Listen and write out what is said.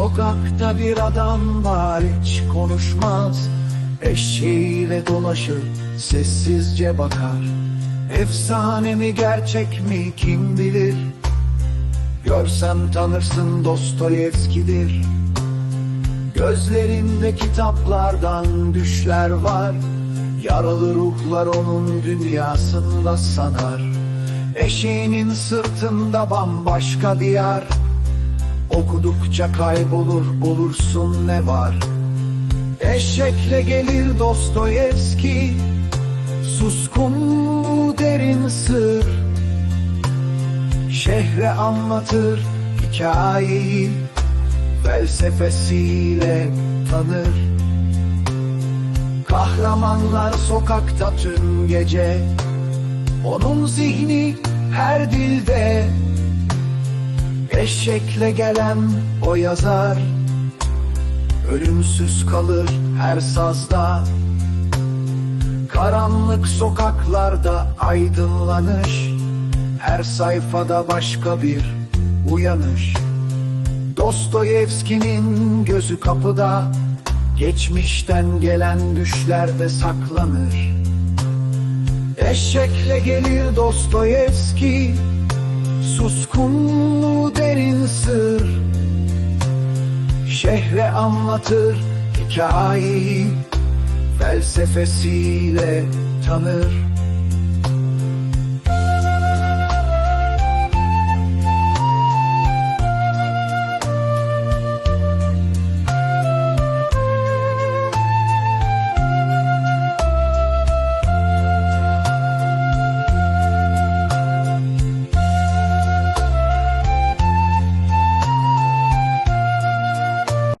Sokakta bir adam var hiç konuşmaz. Eşeğiyle dolaşır sessizce bakar. Efsane mi gerçek mi kim bilir? Görsem tanırsın Dostoyevski'dir. Gözlerinde kitaplardan düşler var. Yaralı ruhlar onun dünyasında sanar. Eşeğinin sırtında bambaşka bir yer Okudukça kaybolur bulursun ne var? Eşekle gelir Dostoyevski Suskun derin sır? Şehre anlatır hikayeyi Felsefesiyle tanır. Kahramanlar sokakta tüm gece Onun zihni her dilde Eşekle gelen o yazar Ölümsüz kalır her sazda. Karanlık sokaklarda aydınlanış Her sayfada başka bir uyanış Dostoyevski'nin gözü kapıda Geçmişten gelen düşlerde saklanır. Eşekle gelir Dostoyevski Suskunluğu derin sır. Şehre anlatır hikayeyi Felsefesiyle tanır